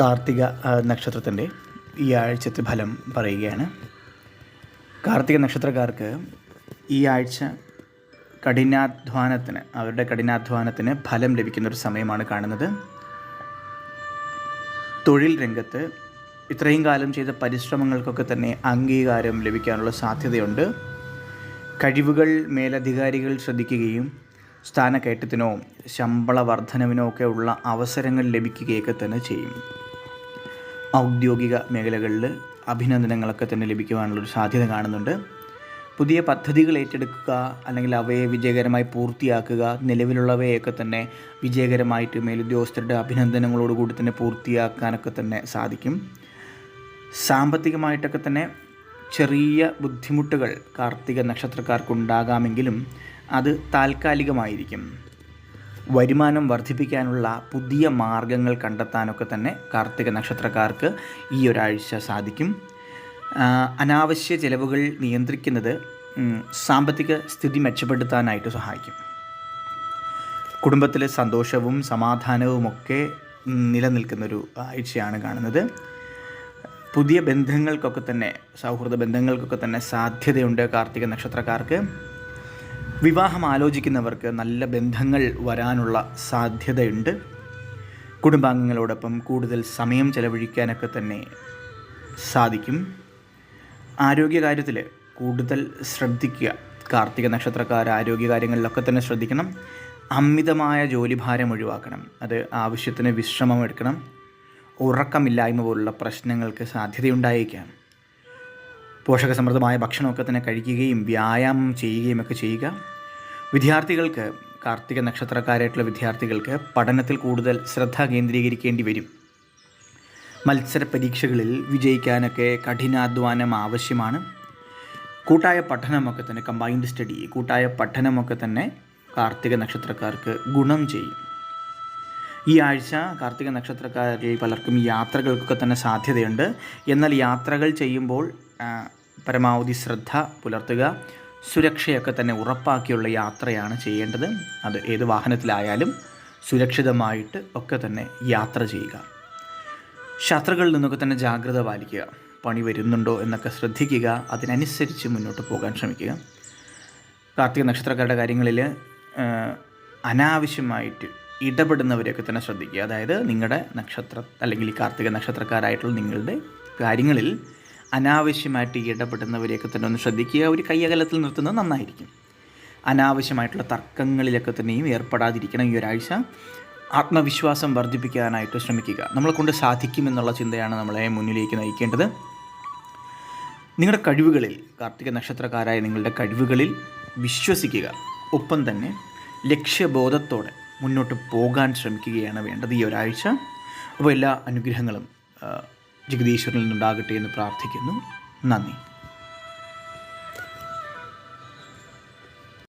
കാർത്തിക നക്ഷത്രത്തിന്റെ ഈ ആഴ്ചത്തെ ഫലം പറയുകയാണ്. കാർത്തിക നക്ഷത്രക്കാർക്ക് ഈ ആഴ്ച കഠിനാധ്വാനത്തിന് അവരുടെ കഠിനാധ്വാനത്തിന് ഫലം ലഭിക്കുന്ന ഒരു സമയമാണ് കാണുന്നത്. തൊഴിൽ രംഗത്ത് ഇത്രയും കാലം ചെയ്ത പരിശ്രമങ്ങൾക്കൊക്കെ തന്നെ അംഗീകാരം ലഭിക്കാനുള്ള സാധ്യതയുണ്ട്. കഴിവുകൾ മേലധികാരികൾ ശ്രദ്ധിക്കുകയും സ്ഥാനക്കയറ്റത്തിനോ ശമ്പള വർധനവിനോ ഒക്കെ ഉള്ള അവസരങ്ങൾ ലഭിക്കുകയൊക്കെ തന്നെ ചെയ്യും. ഔദ്യോഗിക മേഖലകളിൽ അഭിനന്ദനങ്ങളൊക്കെ തന്നെ ലഭിക്കുവാനുള്ളൊരു സാധ്യത കാണുന്നുണ്ട്. പുതിയ പദ്ധതികൾ ഏറ്റെടുക്കുക അല്ലെങ്കിൽ അവയെ വിജയകരമായി പൂർത്തിയാക്കുക നിലവിലുള്ളവയൊക്കെ തന്നെ വിജയകരമായിട്ട് മേലുദ്യോഗസ്ഥരുടെ അഭിനന്ദനങ്ങളോടുകൂടി തന്നെ പൂർത്തിയാക്കാനൊക്കെ തന്നെ സാധിക്കും. സാമ്പത്തികമായിട്ടൊക്കെ തന്നെ ചെറിയ ബുദ്ധിമുട്ടുകൾ കാർത്തിക നക്ഷത്രക്കാർക്കുണ്ടാകാമെങ്കിലും അത് താൽക്കാലികമായിരിക്കും. വരുമാനം വർദ്ധിപ്പിക്കാനുള്ള പുതിയ മാർഗങ്ങൾ കണ്ടെത്താനൊക്കെ തന്നെ കാർത്തിക നക്ഷത്രക്കാർക്ക് ഈ ഒരാഴ്ച സാധിക്കും. അനാവശ്യ ചിലവുകൾ നിയന്ത്രിക്കുന്നത് സാമ്പത്തിക സ്ഥിതി മെച്ചപ്പെടുത്താനായിട്ട് സഹായിക്കും. കുടുംബത്തിലെ സന്തോഷവും സമാധാനവുമൊക്കെ നിലനിൽക്കുന്നൊരു ആഴ്ചയാണ് കാണുന്നത്. പുതിയ ബന്ധങ്ങൾക്കൊക്കെ തന്നെ സൗഹൃദ ബന്ധങ്ങൾക്കൊക്കെ തന്നെ സാധ്യതയുണ്ട് കാർത്തിക നക്ഷത്രക്കാർക്ക്. വിവാഹം ആലോചിക്കുന്നവർക്ക് നല്ല ബന്ധങ്ങൾ വരാനുള്ള സാധ്യതയുണ്ട്. കുടുംബാംഗങ്ങളോടൊപ്പം കൂടുതൽ സമയം ചെലവഴിക്കാനൊക്കെ തന്നെ സാധിക്കും. ആരോഗ്യകാര്യത്തിൽ കൂടുതൽ ശ്രദ്ധിക്കുക. കാർത്തിക നക്ഷത്രക്കാർ ആരോഗ്യകാര്യങ്ങളിലൊക്കെ തന്നെ ശ്രദ്ധിക്കണം. അമിതമായ ജോലിഭാരം ഒഴിവാക്കണം. അത് ആവശ്യത്തിന് വിശ്രമം എടുക്കണം. ഉറക്കമില്ലായ്മ പോലുള്ള പ്രശ്നങ്ങൾക്ക് സാധ്യതയുണ്ടായേക്കാം. പോഷകസമൃദ്ധമായ ഭക്ഷണമൊക്കെ തന്നെ കഴിക്കുകയും വ്യായാമം ചെയ്യുകയും ഒക്കെ ചെയ്യുക. വിദ്യാർത്ഥികൾക്ക് കാർത്തിക നക്ഷത്രക്കാരായിട്ടുള്ള വിദ്യാർത്ഥികൾക്ക് പഠനത്തിൽ കൂടുതൽ ശ്രദ്ധ കേന്ദ്രീകരിക്കേണ്ടി വരും. മത്സര പരീക്ഷകളിൽ വിജയിക്കാനൊക്കെ കഠിനാധ്വാനം ആവശ്യമാണ്. കൂട്ടായ പഠനമൊക്കെ തന്നെ കമ്പൈൻഡ് സ്റ്റഡി കൂട്ടായ പഠനമൊക്കെ തന്നെ കാർത്തിക നക്ഷത്രക്കാർക്ക് ഗുണം ചെയ്യും. ഈ ആഴ്ച കാർത്തിക നക്ഷത്രക്കാരിൽ പലർക്കും യാത്രകൾക്കൊക്കെ തന്നെ സാധ്യതയുണ്ട്. എന്നാൽ യാത്രകൾ ചെയ്യുമ്പോൾ പരമാവധി ശ്രദ്ധ പുലർത്തുക. സുരക്ഷയൊക്കെ തന്നെ ഉറപ്പാക്കിയുള്ള യാത്രയാണ് ചെയ്യേണ്ടത്. അത് ഏത് വാഹനത്തിലായാലും സുരക്ഷിതമായിട്ട് ഒക്കെ തന്നെ യാത്ര ചെയ്യുക. ശത്രുക്കളിൽ നിന്നൊക്കെ തന്നെ ജാഗ്രത പാലിക്കുക. പണി വരുന്നുണ്ടോ എന്നൊക്കെ ശ്രദ്ധിക്കുക. അതിനനുസരിച്ച് മുന്നോട്ട് പോകാൻ ശ്രമിക്കുക. കാർത്തിക നക്ഷത്രക്കാരുടെ കാര്യങ്ങളിൽ അനാവശ്യമായിട്ട് ഇടപെടുന്നവരെയൊക്കെ തന്നെ ശ്രദ്ധിക്കുക. അതായത് നിങ്ങളുടെ നക്ഷത്ര അല്ലെങ്കിൽ കാർത്തിക നക്ഷത്രക്കാരായിട്ടുള്ള നിങ്ങളുടെ കാര്യങ്ങളിൽ അനാവശ്യമായിട്ട് ഇടപെടുന്നവരെയൊക്കെ തന്നെ ഒന്ന് ശ്രദ്ധിക്കുക. ഒരു കയ്യകലത്തിൽ നിർത്തുന്നത് നന്നായിരിക്കും. അനാവശ്യമായിട്ടുള്ള തർക്കങ്ങളിലൊക്കെ തന്നെയും ഏർപ്പെടാതിരിക്കണം ഈ ഒരാഴ്ച. ആത്മവിശ്വാസം വർദ്ധിപ്പിക്കാനായിട്ട് ശ്രമിക്കുക. നമ്മളെ കൊണ്ട് സാധിക്കുമെന്നുള്ള ചിന്തയാണ് നമ്മളെ മുന്നിലേക്ക് നയിക്കേണ്ടത്. നിങ്ങളുടെ കഴിവുകളിൽ കാർത്തിക നക്ഷത്രക്കാരായ നിങ്ങളുടെ കഴിവുകളിൽ വിശ്വസിക്കുക. ഒപ്പം തന്നെ ലക്ഷ്യബോധത്തോടെ മുന്നോട്ട് പോകാൻ ശ്രമിക്കുകയാണ് വേണ്ടത് ഈ ഒരാഴ്ച. അപ്പോൾ എല്ലാ അനുഗ്രഹങ്ങളും ജഗദീശ്വരനിൽ നിന്നുണ്ടാകട്ടെ എന്ന് പ്രാർത്ഥിക്കുന്നു. നന്ദി.